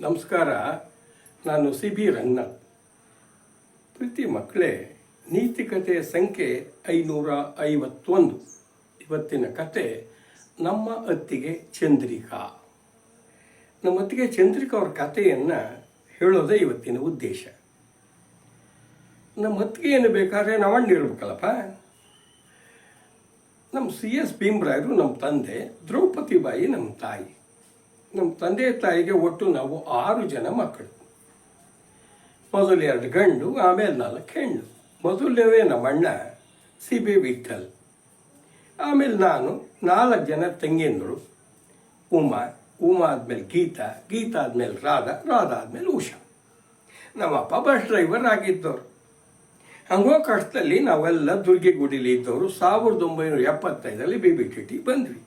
ನಮಸ್ಕಾರ. ನಾನು C B Ranganath. ಪ್ರೀತಿ ಮಕ್ಕಳೇ ನೀತಿಕತೆಯ ಸಂಖ್ಯೆ ಐನೂರ ಐವತ್ತೊಂದು. ಇವತ್ತಿನ ಕತೆ, ನಮ್ಮ ಅತ್ತಿಗೆ ಚಂದ್ರಿಕಾ. ನಮ್ಮ ಅತ್ತಿಗೆ ಚಂದ್ರಿಕಾ ಅವ್ರ ಕಥೆಯನ್ನು ಹೇಳೋದೇ ಇವತ್ತಿನ ಉದ್ದೇಶ. ನಮ್ಮ ಅತ್ತಿಗೆ ಏನು ಬೇಕಾದ್ರೆ ನಾವು ನಮ್ಮ ಸಿ ಎಸ್ ಭೀಮರಾಯರು ನಮ್ಮ ತಂದೆ, ದ್ರೌಪದಿ ಬಾಯಿ ನಮ್ಮ ತಾಯಿ. ನಮ್ಮ ತಂದೆ ತಾಯಿಗೆ ಒಟ್ಟು ನಾವು ಆರು ಜನ ಮಕ್ಕಳು. ಮೊದಲು ಎರಡು ಗಂಡು, ಆಮೇಲೆ ನಾಲ್ಕು ಹೆಣ್ಣು. ಮೊದಲನೇ ನಮ್ಮ ಅಣ್ಣ ಸಿ ಬಿ ವಿಠಲ್ ಆಮೇಲೆ ನಾನು ನಾಲ್ಕು ಜನ ತಂಗಿಯಂದರು. ಉಮಾ ಉಮಾ ಆದಮೇಲೆ ಗೀತಾ ಗೀತಾ ಆದಮೇಲೆ ರಾಧಾ ರಾಧಾ ಆದಮೇಲೆ ಉಷಾ. ನಮ್ಮಪ್ಪ ಬಸ್ ಡ್ರೈವರ್ ಆಗಿದ್ದವರು. ಹಂಗೋ ಕಷ್ಟದಲ್ಲಿ ನಾವೆಲ್ಲ ದುರ್ಗಿಗುಡಿಲಿ ಇದ್ದವರು ಸಾವಿರದ ಒಂಬೈನೂರ ಎಪ್ಪತ್ತೈದರಲ್ಲಿ ಬಿ ಬಿ ಟಿ ಟಿ ಬಂದ್ವಿ.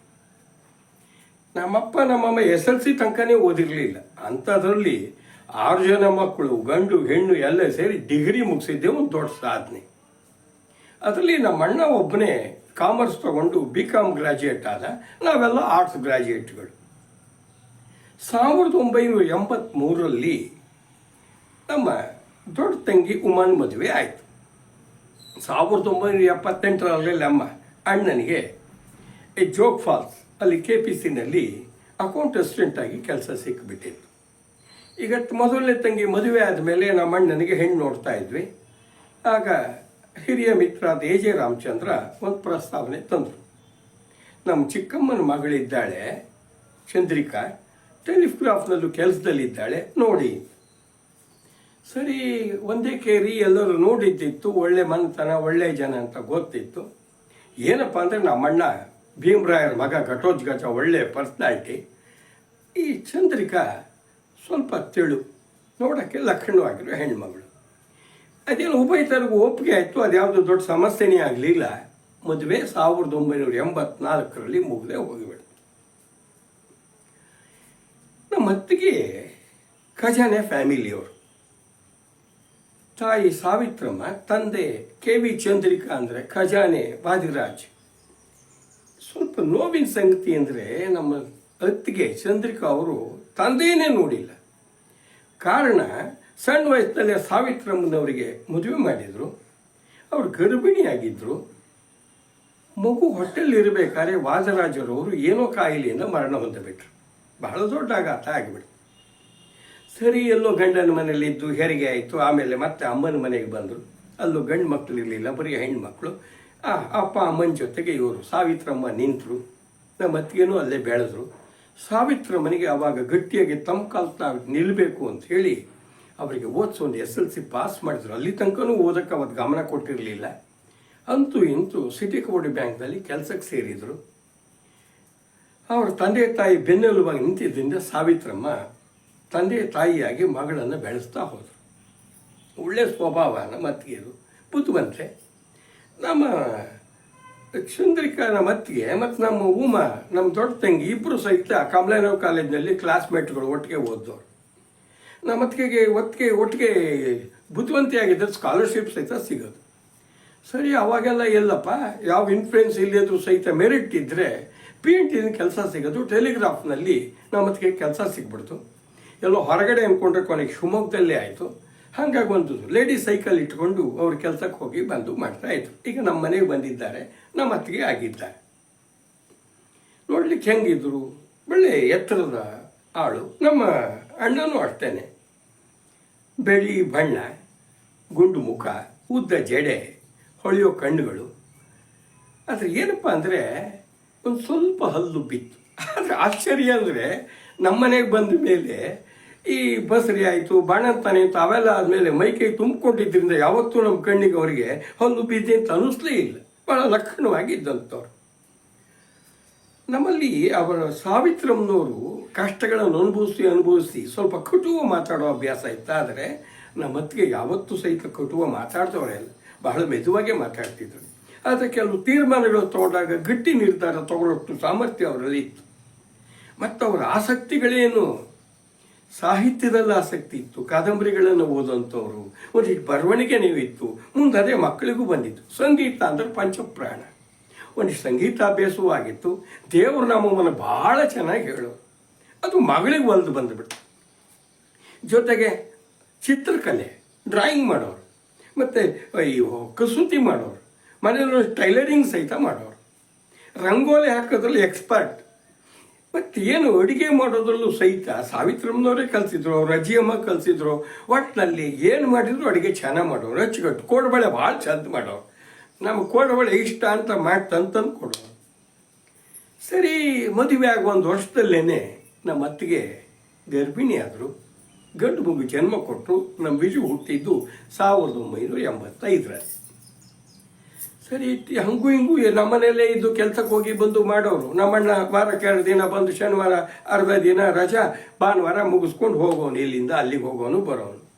ನಮ್ಮಪ್ಪ, ನಮ್ಮಮ್ಮ ಎಸ್ ಎಲ್ ಸಿ ತನಕನೇ ಓದಿರಲಿಲ್ಲ. ಅಂಥದ್ರಲ್ಲಿ ಆರು ಜನ ಮಕ್ಕಳು, ಗಂಡು, ಹೆಣ್ಣು ಎಲ್ಲ ಸೇರಿ ಡಿಗ್ರಿ ಮುಗಿಸಿದ್ದೆ ಒಂದು ದೊಡ್ಡ ಸಾಧನೆ. ಅದರಲ್ಲಿ ನಮ್ಮ ಅಣ್ಣ ಒಬ್ಬನೇ ಕಾಮರ್ಸ್ ತಗೊಂಡು ಬಿ ಕಾಮ್ ಗ್ರಾಜ್ಯುಯೇಟ್ ಆದ. ನಾವೆಲ್ಲ ಆರ್ಟ್ಸ್ ಗ್ರಾಜ್ಯುಯೇಟ್ಗಳು ಸಾವಿರದ ಒಂಬೈನೂರ ಎಂಬತ್ತ್ಮೂರರಲ್ಲಿ ನಮ್ಮ ದೊಡ್ಡ ತಂಗಿ ಉಮಾನ್ ಮದುವೆ ಆಯಿತು. ಸಾವಿರದ ಒಂಬೈನೂರ ಎಪ್ಪತ್ತೆಂಟರಲ್ಲಿ ನಮ್ಮ ಅಣ್ಣನಿಗೆ ಎ ಜೋಗ್ ಫಾಲ್ಸ್ ಅಲ್ಲಿ ಕೆ ಪಿ ಸಿನಲ್ಲಿ ಅಕೌಂಟ್ ಅಸಿಸ್ಟೆಂಟ್ ಆಗಿ ಕೆಲಸ ಸಿಕ್ಕಿಬಿಟ್ಟಿತ್ತು ಈಗ ಮೊದಲನೇ ತಂಗಿ ಮದುವೆ ಆದಮೇಲೆ ನಮ್ಮ ಅಣ್ಣನಿಗೆ ಹೆಣ್ಣು ನೋಡ್ತಾ ಇದ್ವಿ. ಆಗ ಹಿರಿಯ ಮಿತ್ರ ಎ ಜೆ ರಾಮಚಂದ್ರ ಒಂದು ಪ್ರಸ್ತಾವನೆ ತಂದರು. ನಮ್ಮ ಚಿಕ್ಕಮ್ಮನ ಮಗಳಿದ್ದಾಳೆ, ಚಂದ್ರಿಕಾ ಟೆಲಿಗ್ರಾಫ್ನಲ್ಲೂ ಕೆಲಸದಲ್ಲಿದ್ದಾಳೆ ನೋಡಿ. ಸರಿ, ಒಂದೇ ಕೇರಿ ಎಲ್ಲರೂ ನೋಡಿದ್ದಿತ್ತು, ಒಳ್ಳೆ ಮನೆತನ, ಒಳ್ಳೆ ಜನ ಅಂತ ಗೊತ್ತಿತ್ತು. ಏನಪ್ಪ ಅಂದರೆ ನಮ್ಮಣ್ಣ ಭೀಮರಾಯರ ಮಗ ಘಟೋಜ್ಗಜ ಒಳ್ಳೆಯ ಪರ್ಸ್ನಾಲಿಟಿ. ಈ ಚಂದ್ರಿಕಾ ಸ್ವಲ್ಪ ತೆಳು, ನೋಡೋಕ್ಕೆ ಲಕ್ಷಣವಾಗಿರೋ ಹೆಣ್ಮಗಳು ಅದೇನು ಉಭಯತರಿಗೂ ಒಪ್ಪಿಗೆ ಆಯಿತು, ಅದ್ಯಾವುದು ದೊಡ್ಡ ಸಮಸ್ಯೆನೇ ಆಗಲಿಲ್ಲ. ಮದುವೆ ಸಾವಿರದ ಒಂಬೈನೂರ ಎಂಬತ್ನಾಲ್ಕರಲ್ಲಿ ಮುಗಿದೇ ಹೋಗಿಬಿಡ್ತು. ನಮ್ಮ ಅತ್ತಿಗೆ ಖಜಾನೆ ಫ್ಯಾಮಿಲಿಯವರು. ತಾಯಿ ಸಾವಿತ್ರಮ್ಮ, ತಂದೆ ಕೆ ವಿ ಚಂದ್ರಿಕಾ ಅಂದರೆ ಖಜಾನೆ ವಾದಿರಾಜ್. ಸ್ವಲ್ಪ ನೋವಿನ ಸಂಗತಿ ಅಂದರೆ ನಮ್ಮ ಅತ್ತಿಗೆ ಚಂದ್ರಿಕಾ ಅವರು ತಂದೆಯೇ ನೋಡಿಲ್ಲ. ಕಾರಣ ಸಣ್ಣ ವಯಸ್ಸಿನಲ್ಲೇ ಸಾವಿತ್ರಮ್ಮನವರಿಗೆ ಮದುವೆ ಮಾಡಿದರು. ಅವರು ಗರ್ಭಿಣಿಯಾಗಿದ್ದರು ಮಗು ಹೊಟ್ಟೆಲ್ಲಿ ಇರಬೇಕಾದ್ರೆ ವಾದರಾಜರವರು ಏನೋ ಕಾಯಿಲೆಯಿಂದ ಮರಣ ಹೊಂದಬಿಟ್ರು. ಬಹಳ ದೊಡ್ಡ ಆಘಾತ ಆಗಿಬಿಡ್ತು. ಸರಿ, ಎಲ್ಲೋ ಗಂಡನ ಮನೇಲಿ ಇದ್ದು ಹೆರಿಗೆ ಆಯಿತು. ಆಮೇಲೆ ಮತ್ತೆ ಅಮ್ಮನ ಮನೆಗೆ ಬಂದರು. ಅಲ್ಲೂ ಗಂಡು ಮಕ್ಕಳು ಇರಲಿಲ್ಲ, ಬರೀ ಹೆಣ್ಮಕ್ಳು ಆ, ಅಪ್ಪ, ಅಮ್ಮನ ಜೊತೆಗೆ ಇವರು. ಸಾವಿತ್ರಮ್ಮ ನಿಂತರು. ನಮ್ಮ ಅತ್ತಿಗೆನೂ ಅಲ್ಲೇ ಬೆಳೆದ್ರು. ಸಾವಿತ್ರಮ್ಮನಿಗೆ ಆವಾಗ ಗಟ್ಟಿಯಾಗಿ ತಮ್ಮ ಕಾಲು ನಿಲ್ಲಬೇಕು ಅಂತ ಹೇಳಿ ಅವರಿಗೆ ಓದಿಸೋ ಒಂದು ಎಸ್ ಎಲ್ ಸಿ ಪಾಸ್ ಮಾಡಿದ್ರು. ಅಲ್ಲಿ ತನಕನೂ ಓದಕ್ಕೆ ಅವತ್ತು ಗಮನ ಕೊಟ್ಟಿರಲಿಲ್ಲ. ಅಂತೂ ಇಂತೂ ಸಿಟಿ ಕೋಡಿ ಬ್ಯಾಂಕ್ನಲ್ಲಿ ಕೆಲಸಕ್ಕೆ ಸೇರಿದರು. ಅವರ ತಂದೆ ತಾಯಿ ಬೆನ್ನೆಲುಬಾಗಿ ನಿಂತಿದ್ದರಿಂದ ಸಾವಿತ್ರಮ್ಮ ತಂದೆ ತಾಯಿಯಾಗಿ ಮಗಳನ್ನು ಬೆಳೆಸ್ತಾ ಹೋದರು. ಒಳ್ಳೆಯ ಸ್ವಭಾವ ನಮ್ಮ ಅತ್ತಿಗೆದು. ಬುದ್ಧಿವಂತೆ ನಮ್ಮ ಚಂದ್ರಿಕಾ ನಮ್ಮ ಅತ್ತಿಗೆ ಮತ್ತು ನಮ್ಮ ಉಮಾ, ನಮ್ಮ ದೊಡ್ಡ ತಂಗಿ ಇಬ್ಬರು ಸಹಿತ ಕಮಲಾನವ್ ಕಾಲೇಜ್ನಲ್ಲಿ ಕ್ಲಾಸ್ಮೇಟ್ಗಳು ಒಟ್ಟಿಗೆ ಓದ್ದವ್ರು. ನಮ್ಮ ಅತ್ತಿಗೆಗೆ ಒತ್ತಿಗೆ, ಒಟ್ಟಿಗೆ ಬುದ್ಧಿವಂತಿಯಾಗಿದ್ದರೆ ಸ್ಕಾಲರ್ಶಿಪ್ ಸಹಿತ ಸಿಗೋದು. ಸರಿ, ಅವಾಗೆಲ್ಲ ಎಲ್ಲಪ್ಪ, ಯಾವ ಇನ್ಫ್ಲುಯೆನ್ಸ್ ಇಲ್ಲದ್ರು ಸಹಿತ ಮೆರಿಟ್ ಇದ್ದರೆ ಪಿ ಎನ್ ಟಿನ ಕೆಲಸ ಸಿಗೋದು ಟೆಲಿಗ್ರಾಫ್ನಲ್ಲಿ ನಮ್ಮ ಅತ್ತಿಗೆ ಕೆಲಸ ಸಿಗ್ಬಿಡ್ತು. ಎಲ್ಲೋ ಹೊರಗಡೆ ಅಂದ್ಕೊಂಡ್ರೆ ಕೊನೆಗೆ ಶಿವಮೊಗ್ಗದಲ್ಲೇ ಆಯಿತು. ಹಾಗಾಗಿ ಒಂದು ಲೇಡಿ ಸೈಕಲ್ ಇಟ್ಕೊಂಡು ಅವ್ರ ಕೆಲಸಕ್ಕೆ ಹೋಗಿ ಬಂದು ಮಾಡ್ತಾ ಇದ್ರು. ಈಗ ನಮ್ಮ ಮನೆಗೆ ಬಂದಿದ್ದಾರೆ, ನಮ್ಮ ಅತ್ತಿಗೆ ಆಗಿದ್ದಾರೆ. ನೋಡ್ಲಿಕ್ಕೆ ಹೆಂಗಿದ್ರು? ಒಳ್ಳೆ ಎತ್ತರದ ಆಳು. ನಮ್ಮ ಅಣ್ಣನೂ ಅಷ್ಟೇನೆ. ಬೆಳಿ ಬಣ್ಣ, ಗುಂಡು ಮುಖ, ಉದ್ದ ಜಡೆ, ಹೊಳೆಯೋ ಕಣ್ಣುಗಳು. ಆದರೆ ಏನಪ್ಪ ಅಂದರೆ ಒಂದು ಸ್ವಲ್ಪ ಹಲ್ಲು ಬಿತ್ತು. ಆದರೆ ಆಶ್ಚರ್ಯ ಅಂದರೆ ನಮ್ಮನೆಗೆ ಬಂದ ಮೇಲೆ ಈ ಬಸರಿ ಆಯಿತು ಬಾಣಂತಾನೆ ಆಯಿತು ಅವೆಲ್ಲ ಆದಮೇಲೆ ಮೈಕೈ ತುಂಬಿಕೊಂಡಿದ್ದರಿಂದ ಯಾವತ್ತೂ ನಮ್ಮ ಕಣ್ಣಿಗೆ ಅವರಿಗೆ ಒಂದು ಬೀದಿ ಅಂತ ಅನ್ನಿಸ್ಲೇ ಇಲ್ಲ. ಭಾಳ ಲಕ್ಷಣವಾಗಿದ್ದಂಥವ್ರು. ನಮ್ಮಲ್ಲಿ ಅವರ ಸಾವಿತ್ರಮ್ಮನವರು ಕಷ್ಟಗಳನ್ನು ಅನುಭವಿಸಿ ಅನುಭವಿಸಿ ಸ್ವಲ್ಪ ಕಟುವ ಮಾತಾಡೋ ಅಭ್ಯಾಸ ಇತ್ತಾದರೆ ನಮ್ಮ ಅತ್ತಿಗೆ ಯಾವತ್ತೂ ಸಹಿತ ಕಟುವ ಮಾತಾಡ್ತವ್ರೆ ಅಲ್ಲ ಬಹಳ ಮೆದುವಾಗೇ ಮಾತಾಡ್ತಿದ್ರು. ಆದರೆ ಕೆಲವು ತೀರ್ಮಾನಗಳು ತಗೊಂಡಾಗ ಗಟ್ಟಿ ನಿರ್ಧಾರ ತಗೊಳ್ಳೋಷ್ಟು ಸಾಮರ್ಥ್ಯ ಅವರಲ್ಲಿ ಇತ್ತು. ಮತ್ತು ಅವರ ಆಸಕ್ತಿಗಳೇನು? ಸಾಹಿತ್ಯದಲ್ಲಿ ಆಸಕ್ತಿ ಇತ್ತು, ಕಾದಂಬರಿಗಳನ್ನು ಓದುವಂಥವ್ರು. ಒಂದಿಷ್ಟು ನೀವು ಇತ್ತು ಮುಂದೆ ಅದೇ ಮಕ್ಕಳಿಗೂ ಬಂದಿತ್ತು. ಸಂಗೀತ ಅಂದರೆ ಪಂಚಪ್ರಾಣ. ಒಂದು ಸಂಗೀತಾಭ್ಯಾಸವೂ ಆಗಿತ್ತು. ದೇವರು ನಾಮವನ್ನು ಭಾಳ ಚೆನ್ನಾಗಿ ಹೇಳು ಅದು ಮಗಳಿಗೆ ಒಲ್ದು ಬಂದುಬಿಡ್ತು. ಜೊತೆಗೆ ಚಿತ್ರಕಲೆ, ಡ್ರಾಯಿಂಗ್ ಮಾಡೋರು. ಮತ್ತು ಅಯ್ಯೋ ಕಸೂತಿ ಮಾಡೋರು. ಮನೆಯಲ್ಲಿ ಟೈಲರಿಂಗ್ ಸಹಿತ ಮಾಡೋರು. ರಂಗೋಲಿ ಹಾಕೋದ್ರಲ್ಲಿ ಎಕ್ಸ್ಪರ್ಟ್. ಮತ್ತು ಏನು ಅಡುಗೆ ಮಾಡೋದ್ರಲ್ಲೂ ಸಹಿತ ಸಾವಿತ್ರಮ್ಮನವರೇ ಕಲಿಸಿದ್ರು ರಜಿಯಮ್ಮ ಕಲಿಸಿದ್ರು. ಒಟ್ಟಿನಲ್ಲಿ ಏನು ಮಾಡಿದ್ರು ಅಡುಗೆ ಚೆನ್ನಾಗಿ ಮಾಡೋರು. ಅಚ್ಚುಕಟ್ಟು. ಕೋಡಬಳೆ ಭಾಳ ಚಂದ ಮಾಡೋರು. ನಮಗೆ ಕೋಡಬಳೆ ಇಷ್ಟ ಅಂತ ಮಾಡ್ತಂತಂದು ಕೊಡೋರು. ಸರಿ, ಮದುವೆ ಆಗ ಒಂದು ವರ್ಷದಲ್ಲೇನೆ ನಮ್ಮ ಅತ್ತಿಗೆ ಗರ್ಭಿಣಿ ಆದರು. ಗಂಡು ಮಗು ಜನ್ಮ ಕೊಟ್ಟರು ನಮ್ಮ ಬಿಜು ಹುಟ್ಟಿದ್ದು ಸಾವಿರದ ಒಂಬೈನೂರ ಎಂಬತ್ತೈದರಲ್ಲಿ. ಸರಿ ಹಂಗು ಹಂಗೂ ಏ- ನಮ್ಮನೆಯಲ್ಲೇ ಇದ್ದು ಕೆಲ್ಸಕ್ಕೆ ಹೋಗಿ ಬಂದು ಮಾಡೋರು. ನಮ್ಮಣ್ಣ ವಾರಕ್ಕೆ ಎರಡು ದಿನ ಬಂದು ಶನಿವಾರ ಅರ್ಧ ದಿನ ರಜಾ, ಭಾನುವಾರ ಮುಗಿಸ್ಕೊಂಡು ಹೋಗೋನು, ಇಲ್ಲಿಂದ ಅಲ್ಲಿಗೆ ಹೋಗೋನು, ಬರೋನು.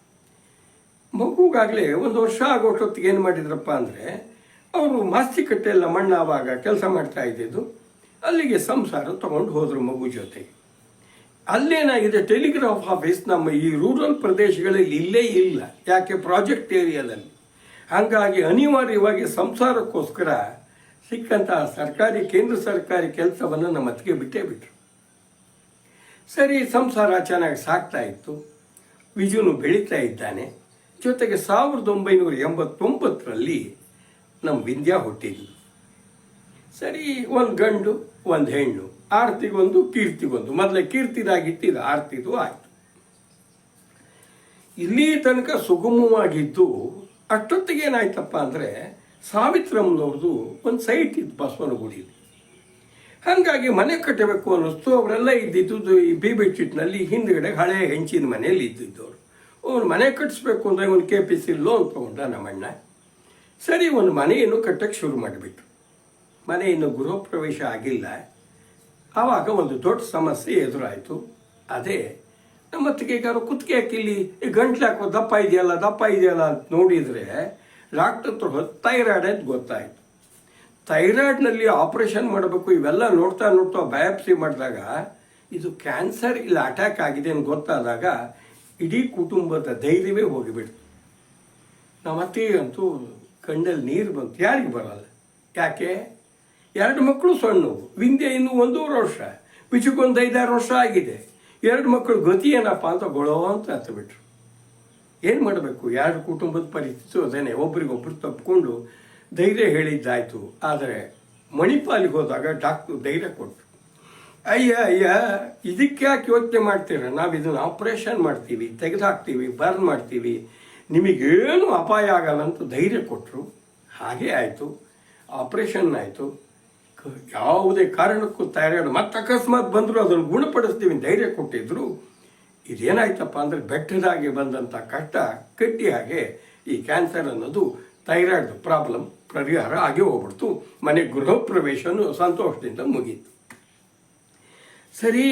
ಮಗುಗಾಗಲೇ ಒಂದು ವರ್ಷ ಆಗೋಷ್ಟೊತ್ತಿಗೆ ಏನು ಮಾಡಿದ್ರಪ್ಪ ಅಂದರೆ, ಅವರು ಮಾಸ್ತಿ ಕಟ್ಟೆಲ್ಲ ಮಣ್ಣ ಆವಾಗ ಕೆಲಸ ಮಾಡ್ತಾ ಇದ್ದಿದ್ದು, ಅಲ್ಲಿಗೆ ಸಂಸಾರ ತಗೊಂಡು ಹೋದರು ಮಗು ಜೊತೆಗೆ ಅಲ್ಲೇನಾಗಿದೆ, ಟೆಲಿಗ್ರಾಫ್ ಆಫೀಸ್ ನಮ್ಮ ಈ ರೂರಲ್ ಪ್ರದೇಶಗಳಲ್ಲಿ ಇಲ್ಲೇ ಇಲ್ಲ. ಯಾಕೆ, ಪ್ರಾಜೆಕ್ಟ್ ಏರಿಯಾದಲ್ಲಿ. ಹಾಗಾಗಿ ಅನಿವಾರ್ಯವಾಗಿ ಸಂಸಾರಕ್ಕೋಸ್ಕರ ಸಿಕ್ಕಂತಹ ಸರ್ಕಾರಿ, ಕೇಂದ್ರ ಸರ್ಕಾರಿ ಕೆಲಸವನ್ನು ನಮ್ಮ ಅತ್ತಿಗೆ ಬಿಟ್ಟೇ ಬಿಟ್ರು. ಸರಿ, ಸಂಸಾರ ಚೆನ್ನಾಗಿ ಸಾಕ್ತಾ ಇತ್ತು. ವಿಜುನು ಬೆಳೀತಾ ಇದ್ದಾನೆ. ಜೊತೆಗೆ ಸಾವಿರದ ಒಂಬೈನೂರ ಎಂಬತ್ತೊಂಬತ್ತರಲ್ಲಿ ನಮ್ಮ ವಿಂದ್ಯಾ ಹುಟ್ಟಿದ್ವಿ ಸರಿ, ಒಂದು ಗಂಡು, ಒಂದು ಹೆಣ್ಣು, ಆರ್ತಿಗೊಂದು, ಕೀರ್ತಿಗೊಂದು. ಮೊದಲೇ ಕೀರ್ತಿದಾಗಿಟ್ಟಿದ್ದು ಆರ್ತಿದು ಆಯಿತು. ಇಲ್ಲಿ ತನಕ ಸುಗಮವಾಗಿದ್ದು ಅಷ್ಟೊತ್ತಿಗೆ ಏನಾಯ್ತಪ್ಪ ಅಂದರೆ ಸಾವಿತ್ರಮ್ಮನವ್ರದ್ದು ಒಂದು ಸೈಟ್ ಇತ್ತು ಬಸವನಗುಡಿಲಿ ಹಾಗಾಗಿ ಮನೆ ಕಟ್ಟಬೇಕು ಅನ್ನಿಸ್ತು, ಅವರೆಲ್ಲ ಇದ್ದಿದ್ದು ಈ ಬಿ ಚಿಟ್ನಲ್ಲಿ ಹಿಂದ್ಗಡೆ ಹಳೆ ಹೆಂಚಿನ ಮನೆಯಲ್ಲಿ ಇದ್ದಿದ್ದವರು ಅವ್ನು ಮನೆ ಕಟ್ಟಿಸ್ಬೇಕು ಅಂದರೆ ಒಂದು ಕೆ ಪಿ ಸಿ ಲೋನ್ ತೊಗೊಂಡ ನಮ್ಮಣ್ಣ. ಸರಿ, ಒಂದು ಮನೆಯನ್ನು ಕಟ್ಟಕ್ಕೆ ಶುರು ಮಾಡಿಬಿಟ್ರು. ಮನೆ ಇನ್ನು ಗೃಹ ಪ್ರವೇಶ ಆಗಿಲ್ಲ. ಆವಾಗ ಒಂದು ದೊಡ್ಡ ಸಮಸ್ಯೆ ಎದುರಾಯಿತು. ಅದೇ ನಮ್ಮತ್ತಿಗೆ ಯಾರು ಕುತ್ತಿಗೆ ಹಾಕಿಲ್ಲಿ ಈ ಗಂಟ್ಲು ಹಾಕೋ ದಪ್ಪ ಇದೆಯಲ್ಲ ದಪ್ಪ ಇದೆಯಲ್ಲ ಅಂತ ನೋಡಿದರೆ ಡಾಕ್ಟರ್ ಹತ್ರ ಥೈರಾಯ್ಡ್ ಅಂತ ಗೊತ್ತಾಯಿತು. ಥೈರಾಯ್ಡ್ನಲ್ಲಿ ಆಪರೇಷನ್ ಮಾಡಬೇಕು, ಇವೆಲ್ಲ ನೋಡ್ತಾ ನೋಡ್ತಾ ಬಯಾಪ್ಸಿ ಮಾಡಿದಾಗ ಇದು ಕ್ಯಾನ್ಸರ್ ಇಲ್ಲ, ಅಟ್ಯಾಕ್ ಆಗಿದೆ ಅಂತ ಗೊತ್ತಾದಾಗ ಇಡೀ ಕುಟುಂಬದ ಧೈರ್ಯವೇ ಹೋಗಿಬಿಡ್ತು. ನಮ್ಮ ಅತ್ತಿಗಂತೂ ಕಣ್ಣಲ್ಲಿ ನೀರು ಬಂತು, ಯಾರಿಗೆ ಬರಲ್ಲ. ಯಾಕೆ? ಎರಡು ಮಕ್ಕಳು ಸಣ್ಣವು ವಿಂದೆ ಇನ್ನು ಒಂದೂವರೆ ವರ್ಷ ಬಿಚುಕೊಂದು ಐದಾರು ವರ್ಷ ಆಗಿದೆ. ಎರಡು ಮಕ್ಕಳು ಗತಿ ಏನಪ್ಪ ಅಂತ ಗೊಳೋ ಅಂತ ಹತ್ತುಬಿಟ್ರು ಏನು ಮಾಡಬೇಕು? ಯಾರ ಕುಟುಂಬದ ಪರಿಸ್ಥಿತಿ ಅದೇನೆ ಒಬ್ರಿಗೊಬ್ರು ತಪ್ಪಿಕೊಂಡು ಧೈರ್ಯ ಹೇಳಿದ್ದಾಯ್ತು. ಆದರೆ ಮಣಿಪಾಲಿಗೆ ಹೋದಾಗ ಡಾಕ್ಟ್ರು ಧೈರ್ಯ ಕೊಟ್ಟರು ಅಯ್ಯ ಅಯ್ಯ, ಇದಕ್ಕೆ ಯಾಕೆ ಯೋಚನೆ ಮಾಡ್ತೀರ? ನಾವು ಇದನ್ನು ಆಪ್ರೇಷನ್ ಮಾಡ್ತೀವಿ ತೆಗೆದುಹಾಕ್ತೀವಿ ಬರ್ನ್ ಮಾಡ್ತೀವಿ. ನಿಮಗೇನು ಅಪಾಯ ಆಗಲ್ಲ ಅಂತ ಧೈರ್ಯ ಕೊಟ್ಟರು ಹಾಗೇ ಆಯಿತು. ಆಪ್ರೇಷನ್ ಆಯಿತು. ಯಾವುದೇ ಕಾರಣಕ್ಕೂ ಥೈರಾಯ್ಡ್ ಮತ್ತೆ ಅಕಸ್ಮಾತ್ ಬಂದರೂ ಅದನ್ನು ಗುಣಪಡಿಸ್ತೀವಿ ಧೈರ್ಯ ಕೊಟ್ಟಿದ್ರು. ಇದೇನಾಯ್ತಪ್ಪ ಅಂದರೆ ಬೆಟ್ಟದಾಗಿ ಬಂದಂಥ ಕಷ್ಟ ಕಟ್ಟಿ ಹಾಗೆ ಈ ಕ್ಯಾನ್ಸರ್ ಅನ್ನೋದು ಥೈರಾಯ್ಡ್ ಪ್ರಾಬ್ಲಮ್ ಪರಿಹಾರ ಆಗಿ ಹೋಗ್ಬಿಡ್ತು. ಮನೆ ಗೃಹ ಪ್ರವೇಶನೂ ಸಂತೋಷದಿಂದ ಮುಗೀತು. ಸರಿ,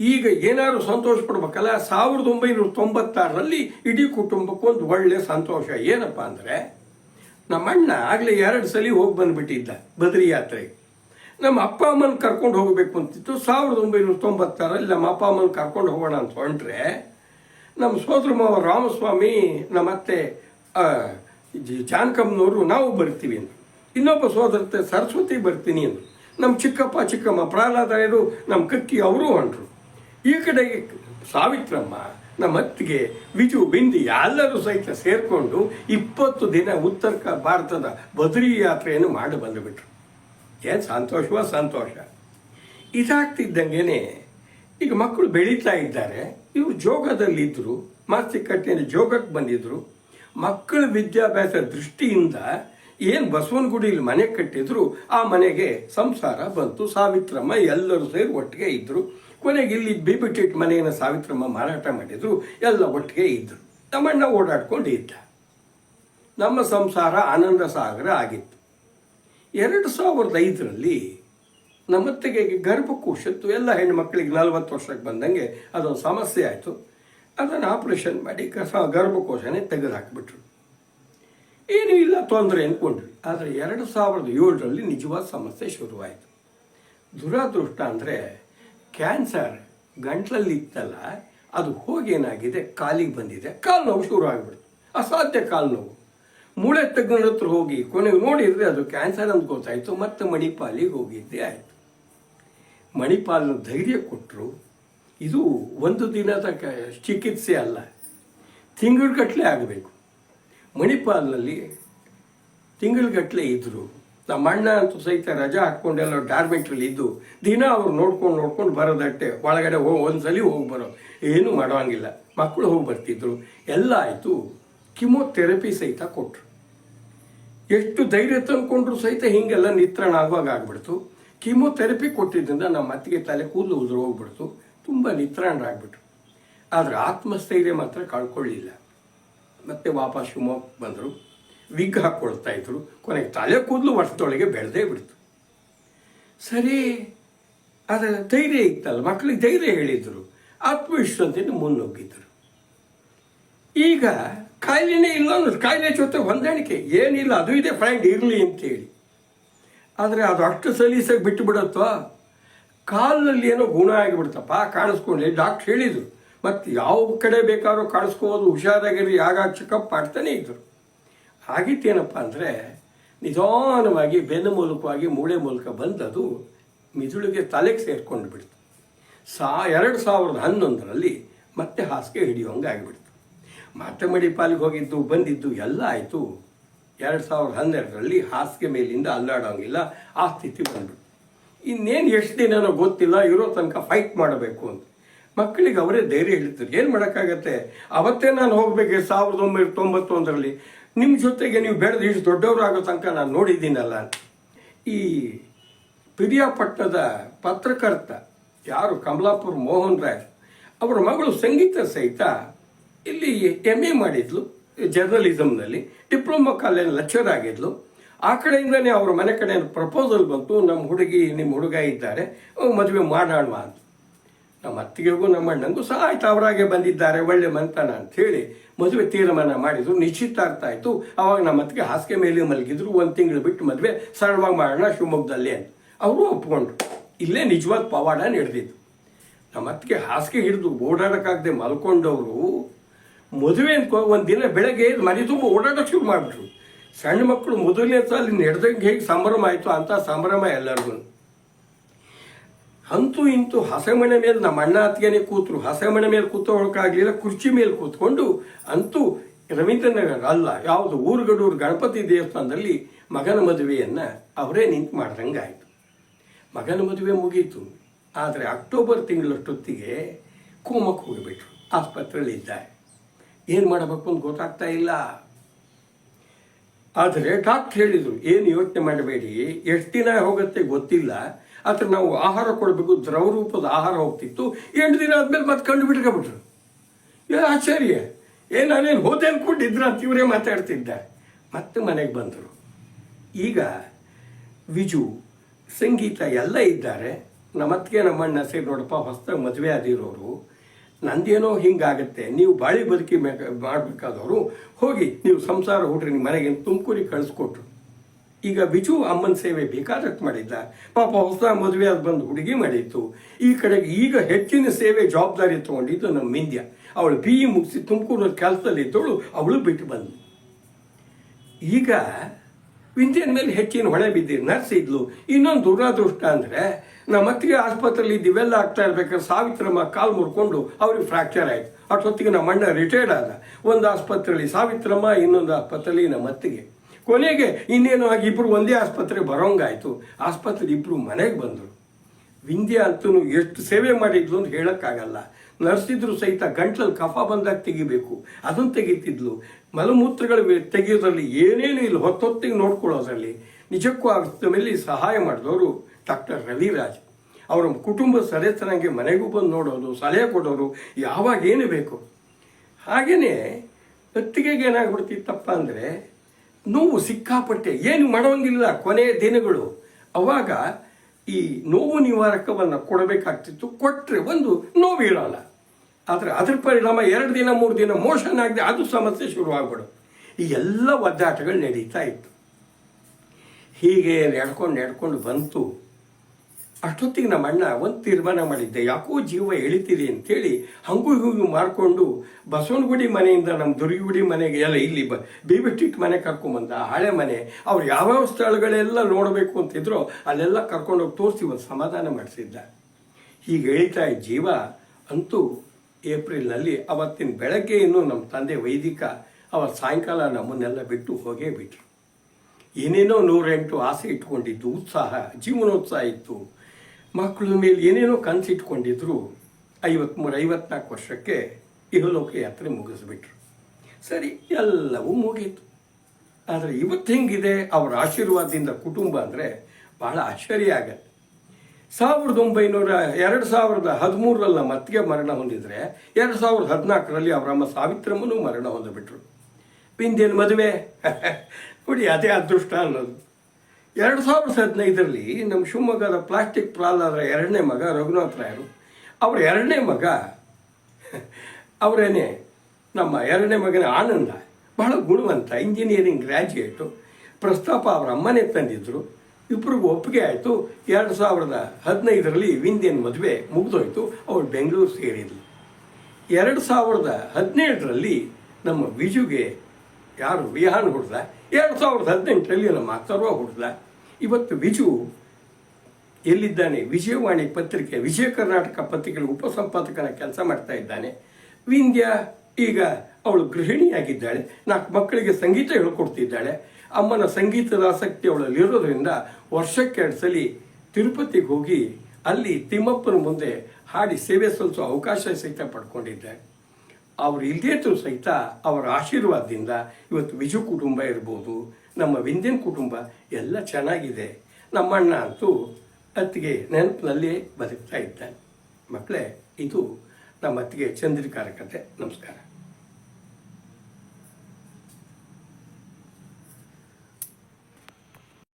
ಈಗ ಏನಾದ್ರು ಸಂತೋಷ ಪಡ್ಬೇಕಲ್ಲ? ಸಾವಿರದ ಒಂಬೈನೂರ ತೊಂಬತ್ತಾರರಲ್ಲಿ ಇಡೀ ಕುಟುಂಬಕ್ಕೊಂದು ಒಳ್ಳೆ ಸಂತೋಷ. ಏನಪ್ಪ ಅಂದರೆ ನಮ್ಮಣ್ಣ ಆಗಲೇ ಎರಡು ಸಲ ಹೋಗಿ ಬಂದುಬಿಟ್ಟಿದ್ದ ಬದ್ರಿ ಯಾತ್ರೆ. ನಮ್ಮ ಅಪ್ಪ ಅಮ್ಮನ ಕರ್ಕೊಂಡು ಹೋಗಬೇಕು ಅಂತಿತ್ತು. ಸಾವಿರದ ಒಂಬೈನೂರ ತೊಂಬತ್ತಾರಲ್ಲಿ ನಮ್ಮ ಅಪ್ಪ ಅಮ್ಮನ ಕರ್ಕೊಂಡು ಹೋಗೋಣ ಅಂತ ಹೊಂಟ್ರೆ, ನಮ್ಮ ಸೋದರ ಮಾವ ರಾಮಸ್ವಾಮಿ, ನಮ್ಮ ಅತ್ತೆ ಜಾನಕಮ್ಮನವರು ನಾವು ಬರ್ತೀವಿ ಅಂತ ಇನ್ನೊಬ್ಬ ಸೋದರತೆ ಸರಸ್ವತಿ ಬರ್ತೀನಿ ಅಂತ ನಮ್ಮ ಚಿಕ್ಕಪ್ಪ, ಚಿಕ್ಕಮ್ಮ ಪ್ರಹ್ಲಾದರಾಯರು ನಮ್ಮ ಕಕ್ಕಿ ಅವರು ಹೊಂಟರು ಈ ಕಡೆಗೆ ಸಾವಿತ್ರಮ್ಮ ನಮ್ಮ ಅತ್ತಿಗೆ ವಿಜು ಬಿಂದಿ ಎಲ್ಲರೂ ಸಹಿತ ಸೇರಿಕೊಂಡು ಇಪ್ಪತ್ತು ದಿನ ಉತ್ತರ ಭಾರತದ ಬದ್ರಿ ಯಾತ್ರೆಯನ್ನು ಮಾಡಿ ಬಂದುಬಿಟ್ರು. ಏನು ಸಂತೋಷವ ಸಂತೋಷ. ಇದಾಗ್ತಿದ್ದಂಗೆ ಈಗ ಮಕ್ಕಳು ಬೆಳೀತಾ ಇದ್ದಾರೆ. ಇವರು ಜೋಗದಲ್ಲಿದ್ದರು ಮಾಸ್ತಿಕಟ್ಟೆಯಿಂದ ಜೋಗಕ್ಕೆ ಬಂದಿದ್ದರು ಮಕ್ಕಳ ವಿದ್ಯಾಭ್ಯಾಸ ದೃಷ್ಟಿಯಿಂದ ಏನು ಬಸವನಗುಡಿಯಲ್ಲಿ ಮನೆ ಕಟ್ಟಿದ್ರು, ಆ ಮನೆಗೆ ಸಂಸಾರ ಬಂತು. ಸಾವಿತ್ರಮ್ಮ ಎಲ್ಲರೂ ಸೇರಿ ಒಟ್ಟಿಗೆ ಇದ್ರು. ಕೊನೆಗೆ ಇಲ್ಲಿ ಬಿಬಿಟಿಟ್ ಮನೆಯನ್ನು ಸಾವಿತ್ರಮ್ಮ ಮಾರಾಟ ಮಾಡಿದ್ರು, ಎಲ್ಲ ಒಟ್ಟಿಗೆ ಇದ್ದರು ನಮ್ಮಣ್ಣ ಓಡಾಡ್ಕೊಂಡು ಇದ್ದ. ನಮ್ಮ ಸಂಸಾರ ಆನಂದ ಸಾಗರ ಆಗಿತ್ತು. ಎರಡು ಸಾವಿರದ ಐದರಲ್ಲಿ ನಮ್ಮತ್ತೆಗೆ ಗರ್ಭಕೋಶತ್ತು ಎಲ್ಲ ಹೆಣ್ಮಕ್ಳಿಗೆ ನಲವತ್ತು ವರ್ಷಕ್ಕೆ ಬಂದಂಗೆ ಅದೊಂದು ಸಮಸ್ಯೆ ಆಯಿತು. ಅದನ್ನು ಆಪರೇಷನ್ ಮಾಡಿ ಕಸ, ಗರ್ಭಕೋಶನೇ ತೆಗೆದುಹಾಕಿಬಿಟ್ರು. ಏನೂ ಇಲ್ಲ, ತೊಂದರೆ ಅಂದ್ಕೊಂಡ್ರಿ ಆದರೆ ಎರಡು ಸಾವಿರದ ಏಳರಲ್ಲಿ ನಿಜವಾದ ಸಮಸ್ಯೆ ಶುರುವಾಯಿತು. ದುರಾದೃಷ್ಟ ಅಂದರೆ ಕ್ಯಾನ್ಸರ್ ಗಂಟ್ಲಲ್ಲಿ ಇತ್ತಲ್ಲ ಅದು ಹೋಗಿ ಏನಾಗಿದೆ ಕಾಲಿಗೆ ಬಂದಿದೆ. ಕಾಲು ನೋವು ಶುರು ಆಗಿಬಿಡ್ತು ಅಸಾಧ್ಯ ಕಾಲು ನೋವು. ಮೂಳೆ ತಜ್ಞರ ಹತ್ರ ಹೋಗಿ, ಕೊನೆಗೆ ನೋಡಿದರೆ ಅದು ಕ್ಯಾನ್ಸರ್ ಅಂತ ಗೊತ್ತಾಯಿತು. ಮತ್ತೆ ಮಣಿಪಾಲಿಗೆ ಹೋಗಿದ್ದೆ ಆಯಿತು. ಮಣಿಪಾಲ್ನ ಧೈರ್ಯ ಕೊಟ್ಟರು ಇದು ಒಂದು ದಿನದ ಕ ಚಿಕಿತ್ಸೆ ಅಲ್ಲ. ತಿಂಗಳುಗಟ್ಟಲೆ ಆಗಬೇಕು. ಮಣಿಪಾಲ್ನಲ್ಲಿ ತಿಂಗಳುಗಟ್ಟಲೆ ಇದ್ದರು ನಮ್ಮ ಅಣ್ಣ ಅಂತೂ ಸಹಿತ ರಜಾ ಹಾಕ್ಕೊಂಡೆಲ್ಲ ಡಾರ್ಮೆಂಟ್ರಲ್ಲಿ ಇದ್ದು, ದಿನ ಅವ್ರು ನೋಡ್ಕೊಂಡು ನೋಡ್ಕೊಂಡು ಬರೋದಟ್ಟೆ ಒಳಗಡೆ ಹೋಗಿ ಒಂದ್ಸಲಿ ಹೋಗಿ ಬರೋ ಏನೂ ಮಾಡೋಂಗಿಲ್ಲ. ಮಕ್ಕಳು ಹೋಗಿ ಬರ್ತಿದ್ರು. ಎಲ್ಲ ಆಯಿತು. ಕಿಮೋಥೆರಪಿ ಸಹಿತ ಕೊಟ್ಟರು ಎಷ್ಟು ಧೈರ್ಯ ತಂದ್ಕೊಂಡ್ರು ಸಹಿತ ಹೀಗೆಲ್ಲ ನಿತ್ರಣ ಆಗುವಾಗ ಆಗ್ಬಿಡ್ತು. ಕಿಮೋಥೆರಪಿ ಕೊಟ್ಟಿದ್ದರಿಂದ ನಮ್ಮ ಅತ್ತಿಗೆ ತಲೆ ಕೂದಲು ಉದುರು ಹೋಗ್ಬಿಡ್ತು. ತುಂಬ ನಿತ್ರಾಣರಾಗ್ಬಿಟ್ರು. ಆದರೆ ಆತ್ಮಸ್ಥೈರ್ಯ ಮಾತ್ರ ಕಳ್ಕೊಳ್ಳಿಲ್ಲ. ಮತ್ತೆ ವಾಪಸ್ ಶಿವಮೊಗ್ಗ ಬಂದರು. ವಿಗ್ ಹಾಕ್ಕೊಳ್ತಾ ಇದ್ರು. ಕೊನೆಗೆ ತಲೆ ಕೂದಲು ವರ್ಷದೊಳಗೆ ಬೆಳೆದೇ ಬಿಡ್ತು. ಸರಿ ಅದರ ಧೈರ್ಯ ಇತ್ತಲ್ಲ ಮಕ್ಕಳಿಗೆ ಧೈರ್ಯ ಹೇಳಿದರು. ಆತ್ಮವಿಶ್ವಾಸದಿಂದ ಮುನ್ನುಗ್ಗಿದ್ರು ಈಗ ಕಾಯಿಲೆನೇ ಇಲ್ಲ ಅಂದ್ರೆ. ಕಾಯಿಲೆ ಜೊತೆ ಹೊಂದಾಣಿಕೆ ಏನಿಲ್ಲ, ಅದು ಇದೆ ಫ್ರೆಂಡ್ ಇರಲಿ ಅಂತೇಳಿ. ಆದರೆ ಅದು ಅಷ್ಟು ಸಲೀಸಾಗಿ ಬಿಟ್ಟು ಬಿಡುತ್ತೋ ಕಾಲಲ್ಲಿ ಏನೋ ಗುಣ ಆಗಿಬಿಡ್ತಪ್ಪ ಕಾಣಿಸ್ಕೊಂಡು ಡಾಕ್ಟ್ರ್ ಹೇಳಿದರು. ಮತ್ತು ಯಾವ ಕಡೆ ಬೇಕಾದ್ರೂ ಕಾಣಿಸ್ಕೋದು ಹುಷಾರಾಗಿರಿ ಆಗಾಗ ಚೆಕಪ್ ಮಾಡ್ತಾನೆ ಇದ್ದರು ಆಗಿತ್ತೇನಪ್ಪ ಅಂದರೆ, ನಿಧಾನವಾಗಿ ಬೆನ್ನು ಮೂಲಕವಾಗಿ ಮೂಳೆ ಮೂಲಕ ಬಂದದು ಮಿದುಳಿಗೆ ತಲೆಗೆ ಸೇರಿಕೊಂಡು ಬಿಡ್ತು. ಸಾ, ಎರಡು ಸಾವಿರದ ಹನ್ನೊಂದರಲ್ಲಿ ಮತ್ತೆ ಹಾಸಿಗೆ ಹಿಡಿಯೋಂಗೆ ಆಗಿಬಿಡ್ತು. ಮತ್ತೆ ಮಡಿಪಾಲಿಗೆ ಹೋಗಿದ್ದು, ಬಂದಿದ್ದು ಎಲ್ಲ ಆಯಿತು. ಎರಡು ಸಾವಿರದ ಹನ್ನೆರಡರಲ್ಲಿ ಹಾಸಿಗೆ ಮೇಲಿಂದ ಅಲ್ಲಾಡೋಂಗಿಲ್ಲ, ಆ ಸ್ಥಿತಿ ಬಂದ್ಬಿಡ್ತು. ಇನ್ನೇನು ಎಷ್ಟು ದಿನನೋ ಗೊತ್ತಿಲ್ಲ, ಇರೋ ತನಕ ಫೈಟ್ ಮಾಡಬೇಕು ಅಂತ. ಮಕ್ಕಳಿಗೆ ಅವರೇ ಧೈರ್ಯ ಹೇಳ್ತಾರೆ, ಏನು ಮಾಡೋಕ್ಕಾಗತ್ತೆ? ಅವತ್ತೇ ನಾನು ಹೋಗಬೇಕು, ಸಾವಿರದ ಒಂಬೈನೂರ ತೊಂಬತ್ತೊಂದರಲ್ಲಿ. ನಿಮ್ಮ ಜೊತೆಗೆ ನೀವು ಬೆಳೆದು ಇಷ್ಟು ದೊಡ್ಡವರು ಆಗೋ ತನಕ ನಾನು ನೋಡಿದ್ದೀನಲ್ಲ. ಈ ಪಿರಿಯಾಪಟ್ಟಣದ ಪತ್ರಕರ್ತ ಯಾರು? ಕಮಲಾಪುರ ಮೋಹನ್ ರಾಯ್. ಅವರ ಮಗಳು ಸಂಗೀತ ಸಹಿತ ಇಲ್ಲಿ ಎಂ ಎ ಮಾಡಿದ್ಲು ಜರ್ನಲಿಸಮ್ನಲ್ಲಿ ಡಿಪ್ಲೊಮಾ ಕಾಲೇಜ್ ಲೆಕ್ಚರ್ ಆಗಿದ್ಲು. ಆ ಕಡೆಯಿಂದನೇ ಅವರ ಮನೆ ಕಡೆ ಪ್ರಪೋಸಲ್ ಬಂತು. ನಮ್ಮ ಹುಡುಗಿ, ನಿಮ್ಮ ಹುಡುಗ ಇದ್ದಾರೆ. ಮದುವೆ ಮಾಡೋಣ ಅಂತ. ನಮ್ಮ ಅತ್ತಿಗೆಗೂ ನಮ್ಮ ಅಣ್ಣಂಗೂ ಸಹ ಆಯ್ತು. ಅವರಾಗೆ ಬಂದಿದ್ದಾರೆ. ಒಳ್ಳೆ ಮಂತನ ಅಂತ ಹೇಳಿ ಮದುವೆ ತೀರ್ಮಾನ ಮಾಡಿದ್ರು ನಿಶ್ಚಿತಾರ್ಥ ಆಯಿತು. ಅವಾಗ ನಮ್ಮ ಅತ್ತಿಗೆ ಹಾಸಿಗೆ ಮೇಲೆ ಮಲಗಿದ್ರು, ಒಂದು ತಿಂಗಳು ಬಿಟ್ಟು ಮದುವೆ ಸರಳವಾಗಿ ಮಾಡೋಣ ಶಿವಮೊಗ್ಗದಲ್ಲಿ ಅಂತ. ಅವರು ಒಪ್ಕೊಂಡ್ರು. ಇಲ್ಲೇ ನಿಜವಾದ ಪವಾಡ ನಡೆದಿದ್ದು ನಮ್ಮ ಅತ್ತಿಗೆ ಹಾಸಿಗೆ ಹಿಡಿದು ಓಡಾಡಕ್ಕಾಗದೆ ಮಲ್ಕೊಂಡವರು, ಮದುವೆ ಅಂತ ಒಂದು ದಿನ ಬೆಳಗ್ಗೆ ಮನೆ ತುಂಬ ಓಡಾಡಕ್ಕೆ ಶುರು ಮಾಡಿಬಿಟ್ರು. ಸಣ್ಣ ಮಕ್ಕಳು ಮೊದಲನೇ ಸಾಲ ನಡೆದಂಗೆ ಹೇಗೆ ಸಂಭ್ರಮ ಆಯಿತು ಅಂತ ಸಂಭ್ರಮ ಎಲ್ಲರಿಗೂ. ಅಂತೂ ಇಂತೂ ಹಸೆಮಣೆ ಮೇಲೆ ನಮ್ಮ ಅಣ್ಣ ಅತ್ತಿಗೆನೆ ಕೂತರು. ಹಸೆಮಣೆ ಮೇಲೆ ಕೂತ್ಕೊಳ್ಳೋಕ್ಕಾಗಲಿಲ್ಲ ಕುರ್ಚಿ ಮೇಲೆ ಕೂತ್ಕೊಂಡು ಅಂತೂ ರವೀಂದ್ರನಗರ ಅಲ್ಲ, ಯಾವುದು ಊರುಗಡೂರು ಗಣಪತಿ ದೇವಸ್ಥಾನದಲ್ಲಿ ಮಗನ ಮದುವೆಯನ್ನು ಅವರೇ ನಿಂತು ಮಾಡ್ದಂಗೆ ಆಯಿತು ಮಗನ ಮದುವೆ ಮುಗೀತು. ಆದರೆ ಅಕ್ಟೋಬರ್ ತಿಂಗಳಷ್ಟೊತ್ತಿಗೆ ಕೋಮಕ್ಕೆ ಹೋಗಿಬಿಟ್ರು ಆಸ್ಪತ್ರೆಯಲ್ಲಿ ಇದ್ದಾರೆ ಏನು ಮಾಡಬೇಕು ಅಂತ ಗೊತ್ತಾಗ್ತಾ ಇಲ್ಲ. ಆದರೆ ಡಾಕ್ಟರ್ ಹೇಳಿದರು, ಏನು ಯೋಚನೆ ಮಾಡಬೇಡಿ, ಎಷ್ಟು ದಿನ ಹೋಗುತ್ತೆ ಗೊತ್ತಿಲ್ಲ. ಆದರೆ ನಾವು ಆಹಾರ ಕೊಡಬೇಕು, ದ್ರವ ರೂಪದ ಆಹಾರ ಹೋಗ್ತಿತ್ತು. ಎಂಟು ದಿನ ಆದ್ಮೇಲೆ ಮತ್ತೆ ಕಂಡು ಬಿಟ್ಕೊಬಿಟ್ರು ಏ, ಆಶ್ಚರ್ಯ. ಏ, ನಾನೇನು ಹೋದೆ ಅನ್ಕೊಂಡಿದ್ರ ಅಂತ ಇವರೇ ಮಾತಾಡ್ತಿದ್ದ. ಮತ್ತೆ ಮನೆಗೆ ಬಂದರು. ಈಗ ವಿಜು, ಸಂಗೀತ ಎಲ್ಲ ಇದ್ದಾರೆ. ನಮ್ಮತ್ತಿಗೆ ನಮ್ಮಣ್ಣ ಸೇರಿ ನೋಡಪ್ಪ, ಹೊಸ್ದಾಗಿ ಮದುವೆ ಆದಿರೋರು. ನಂದೇನೋ ಹಿಂಗಾಗತ್ತೆ. ನೀವು ಬಾಳಿ ಬದುಕಿ ಮಾಡಬೇಕಾದವರು, ಹೋಗಿ ನೀವು ಸಂಸಾರ ಹುಟ್ರಿ ನಿಮ್ಮ ಮನೆಗೆ ತುಮಕೂರಿಗೆ ಕಳಿಸ್ಕೊಟ್ರು. ಈಗ ಬಿಜು ಅಮ್ಮನ ಸೇವೆ ಬೇಕಾದಕ್ಕೆ ಮಾಡಿದ್ದ. ಪಾಪ ಹೊಸ ಮದುವೆ ಅದು ಬಂದು ಹುಡುಗಿ ಮಾಡಿತ್ತು. ಈ ಕಡೆಗೆ ಈಗ ಹೆಚ್ಚಿನ ಸೇವೆ ಜವಾಬ್ದಾರಿ ತಗೊಂಡಿದ್ದು ನಮ್ಮ ಮಿಂದ್ಯ ಅವಳು ಬಿ ಇ ಮುಗಿಸಿ ತುಮಕೂರಲ್ಲಿ ಕೆಲಸದಲ್ಲಿ ಇದ್ದವಳು, ಅವಳು ಬಿಟ್ಟು ಬಂದು ಈಗ ವಿಂಧ್ಯನ ಮೇಲೆ ಹೆಚ್ಚಿನ ಹೊಣೆ ಬಿದ್ದಿ ನರ್ಸ್ ಇದ್ಲು. ಇನ್ನೊಂದು ದುರಾದೃಷ್ಟ ಅಂದರೆ ನಮ್ಮ ಅತ್ತಿಗೆ ಆಸ್ಪತ್ರೆಯಲ್ಲಿ ಇವೆಲ್ಲ ಆಗ್ತಾ ಇರ್ಬೇಕಾದ್ರೆ ಸಾವಿತ್ರಮ್ಮ ಕಾಲು ಮುರ್ಕೊಂಡು ಅವ್ರಿಗೆ ಫ್ರ್ಯಾಕ್ಚರ್ ಆಯಿತು. ಅಷ್ಟೊತ್ತಿಗೆ ನಮ್ಮ ಅಣ್ಣ ರಿಟೈರ್ಡ್ ಆದ. ಒಂದು ಆಸ್ಪತ್ರೆಯಲ್ಲಿ ಸಾವಿತ್ರಮ್ಮ, ಇನ್ನೊಂದು ಆಸ್ಪತ್ರೆಯಲ್ಲಿ ನಮ್ಮ ಅತ್ತಿಗೆ. ಕೊನೆಗೆ ಇನ್ನೇನು ಆಗಿ ಇಬ್ಬರು ಒಂದೇ ಆಸ್ಪತ್ರೆ ಬರೋಂಗಾಯ್ತು. ಆಸ್ಪತ್ರೆ ಇಬ್ಬರು ಮನೆಗೆ ಬಂದರು. ವಿಂಧ್ಯ ಅಂತೂ ಎಷ್ಟು ಸೇವೆ ಮಾಡಿದ್ಲು ಅಂತ ಹೇಳೋಕ್ಕಾಗಲ್ಲ. ನರ್ಸಿದ್ರು ಸಹಿತ ಗಂಟ್ಲಲ್ಲಿ ಕಫ ಬಂದಾಗ ತೆಗಿಬೇಕು. ಅದನ್ನು ತೆಗಿತಿದ್ಲು. ಮಲಮೂತ್ರಗಳು ತೆಗೆಯೋದ್ರಲ್ಲಿ ಏನೇನು ಇಲ್ಲ. ಹೊತ್ತೊತ್ತಿಗೆ ನೋಡ್ಕೊಳ್ಳೋದ್ರಲ್ಲಿ. ನಿಜಕ್ಕೂ ಆ ಮೇಲೆ ಸಹಾಯ ಮಾಡಿದವರು ಡಾಕ್ಟರ್ ರವಿರಾಜ್. ಅವರ ಕುಟುಂಬ ಸದಸ್ಯರಂಗೆ ಮನೆಗೂ ಬಂದು ನೋಡೋದು, ಸಲಹೆ ಕೊಡೋರು ಯಾವಾಗ ಏನು ಬೇಕು? ಹಾಗೆಯೇ ಏನಾಗ್ಬಿಡ್ತಿತ್ತಪ್ಪ ಅಂದರೆ ನೋವು ಸಿಕ್ಕಾಪಟ್ಟೆ, ಏನು ಮಾಡೋಂಗಿಲ್ಲ ಕೊನೆಯ ದಿನಗಳು. ಅವಾಗ ಈ ನೋವು ನಿವಾರಕವನ್ನು ಕೊಡಬೇಕಾಗ್ತಿತ್ತು ಕೊಟ್ಟರೆ ಒಂದು ನೋವು ಇರೋಲ್ಲ. ಆದರೆ ಅದ್ರ ಪರಿಣಾಮ ಎರಡು ದಿನ, ಮೂರು ದಿನ ಮೋಷನ್ ಆಗದೆ ಅದು ಸಮಸ್ಯೆ ಶುರುವಾಗ್ಬಿಡು. ಈ ಎಲ್ಲ ಒದ್ದಾಟಗಳು ನಡೀತಾ ಇತ್ತು. ಹೀಗೆ ನಡ್ಕೊಂಡು ನಡ್ಕೊಂಡು ಬಂತು. ಅಷ್ಟೊತ್ತಿಗೆ ನಮ್ಮ ಅಣ್ಣ ಒಂದು ತೀರ್ಮಾನ ಮಾಡಿದ್ದೆ, ಯಾಕೋ ಜೀವ ಎಳಿತಿದೆ ಅಂತೇಳಿ ಹಂಗು ಹಿಂಗೂ ಮಾಡಿಕೊಂಡು ಬಸವನಗುಡಿ ಮನೆಯಿಂದ ನಮ್ಮ ದುರ್ಗಿಗುಡಿ ಮನೆಗೆ, ಎಲ್ಲ ಇಲ್ಲಿ ಬ ಬೀಬಿಟ್ಟಿಟ್ಟು ಮನೆ ಕರ್ಕೊಂಬಂದ ಹಳೆ ಮನೆ, ಅವ್ರು ಯಾವ್ಯಾವ ಸ್ಥಳಗಳೆಲ್ಲ ನೋಡಬೇಕು ಅಂತಿದ್ರು ಅಲ್ಲೆಲ್ಲ ಕರ್ಕೊಂಡೋಗಿ ತೋರಿಸಿ ಒಂದು ಸಮಾಧಾನ ಮಾಡಿಸಿದ್ದ. ಹೀಗೆ ಎಳಿತಾ ಜೀವ, ಅಂತೂ ಏಪ್ರಿಲ್ನಲ್ಲಿ ಅವತ್ತಿನ ಬೆಳಗ್ಗೆ ಇನ್ನೂ ನಮ್ಮ ತಂದೆ ವೈದಿಕ ಅವತ್ತು ಸಾಯಂಕಾಲ ನಮ್ಮನ್ನೆಲ್ಲ ಬಿಟ್ಟು ಹೋಗೇ ಬಿಟ್ರು. ಏನೇನೋ ನೂರೆಂಟು ಆಸೆ ಇಟ್ಕೊಂಡಿದ್ದು, ಉತ್ಸಾಹ, ಜೀವನೋತ್ಸಾಹ ಇತ್ತು. ಮಕ್ಕಳ ಮೇಲೆ ಏನೇನೋ ಕನಸಿಟ್ಕೊಂಡಿದ್ರು, ಐವತ್ಮೂರು, ಐವತ್ನಾಲ್ಕು ವರ್ಷಕ್ಕೆ ಇಹಲೋಕ ಯಾತ್ರೆ ಮುಗಿಸ್ಬಿಟ್ರು. ಸರಿ, ಎಲ್ಲವೂ ಮುಗೀತು. ಆದರೆ ಇವತ್ತು ಹೆಂಗಿದೆ? ಅವರ ಆಶೀರ್ವಾದದಿಂದ ಕುಟುಂಬ ಅಂದರೆ ಬಹಳ ಆಶ್ಚರ್ಯ ಆಗತ್ತೆ. ಸಾವಿರದ ಒಂಬೈನೂರ, ಎರಡು ಸಾವಿರದ ಹದಿಮೂರರಲ್ಲಿ ಅತ್ತಿಗೆ ಮರಣ ಹೊಂದಿದರೆ, ಎರಡು ಸಾವಿರದ ಹದಿನಾಲ್ಕರಲ್ಲಿ ಅವರ ಅಮ್ಮ ಸಾವಿತ್ರಮ್ಮನೂ ಮರಣ ಹೊಂದಿಬಿಟ್ರು. ಇಂದೇನು ಮದುವೆ? ನೋಡಿ ಅದೇ ಅದೃಷ್ಟ ಅನ್ನೋದು. ಎರಡು ಸಾವಿರದ ಹದಿನೈದರಲ್ಲಿ ನಮ್ಮ ಶಿವಮೊಗ್ಗದ ಪ್ಲಾಸ್ಟಿಕ್ ಪ್ರಾಲರ ಎರಡನೇ ಮಗ ರಘುನಾಥ್ ರಾಯರು, ಅವರ ಎರಡನೇ ಮಗ, ಅವರೇನೆ ನಮ್ಮ ಎರಡನೇ ಮಗನ ಆನಂದ, ಬಹಳ ಗುಣವಂತ ಇಂಜಿನಿಯರಿಂಗ್ ಗ್ರ್ಯಾಜುಯೇಟು. ಪ್ರಸ್ತಾಪ ಅವರ ಅಮ್ಮನೇ ತಂದಿದ್ದರು ಇಬ್ಬರಿಗೂ ಒಪ್ಪಿಗೆ ಆಯಿತು. ಎರಡು ಸಾವಿರದ ಹದಿನೈದರಲ್ಲಿ ವಿಂದ್ಯನ್ ಮದುವೆ ಮುಗಿದೋಯ್ತು. ಅವಳು ಬೆಂಗಳೂರು ಸೇರಿದ್ಲು ಎರಡು ಸಾವಿರದ ಹದಿನೇಳರಲ್ಲಿ ನಮ್ಮ ವಿಜುಗೆ ಯಾರು ವಿಹಾನ್ ಹುಡ್ದ. ಎರಡು ಸಾವಿರದ ಹದಿನೆಂಟರಲ್ಲಿ ನಮ್ಮ ಅಕ್ಕರ್ವ ಹುಡ್ದ. ಇವತ್ತು ವಿಜು ಎಲ್ಲಿದ್ದಾನೆ? ವಿಜಯವಾಣಿ ಪತ್ರಿಕೆ, ವಿಜಯ ಕರ್ನಾಟಕ ಪತ್ರಿಕೆಗಳ ಉಪಸಂಪಾದಕನ ಕೆಲಸ ಮಾಡ್ತಾ ಇದ್ದಾನೆ. ವಿಂಧ್ಯ, ಈಗ ಅವಳು ಗೃಹಿಣಿಯಾಗಿದ್ದಾಳೆ. ನಾಲ್ಕು ಮಕ್ಕಳಿಗೆ ಸಂಗೀತ ಹೇಳ್ಕೊಡ್ತಿದ್ದಾಳೆ. ಅಮ್ಮನ ಸಂಗೀತದ ಆಸಕ್ತಿ ಅವಳಲ್ಲಿ ಇರೋದ್ರಿಂದ ವರ್ಷಕ್ಕೆ ಎರಡು ಸಲ ತಿರುಪತಿಗೆ ಹೋಗಿ ಅಲ್ಲಿ ತಿಮ್ಮಪ್ಪನ ಮುಂದೆ ಹಾಡಿ ಸೇವೆ ಸಲ್ಲಿಸೋ ಅವಕಾಶ ಸಹಿತ ಪಡ್ಕೊಂಡಿದ್ದೆ ಅವರು ಇಲ್ಲದೇ ಸಹಿತ ಅವರ ಆಶೀರ್ವಾದದಿಂದ ಇವತ್ತು ವಿಜು ಕುಟುಂಬ ಇರ್ಬೋದು. ನಮ್ಮ ವಿಂದಿನ ಕುಟುಂಬ ಎಲ್ಲ ಚೆನ್ನಾಗಿದೆ. ನಮ್ಮಣ್ಣ ಅಂತೂ ಅತ್ತಿಗೆ ನೆನಪಿನಲ್ಲಿ ಬದುಕ್ತಾ ಇದ್ದಾನೆ. ಮಕ್ಕಳೇ, ಇದು ನಮ್ಮ ಅತ್ತಿಗೆ ಚಂದ್ರಿಕಾರ ಕತೆ ನಮಸ್ಕಾರ.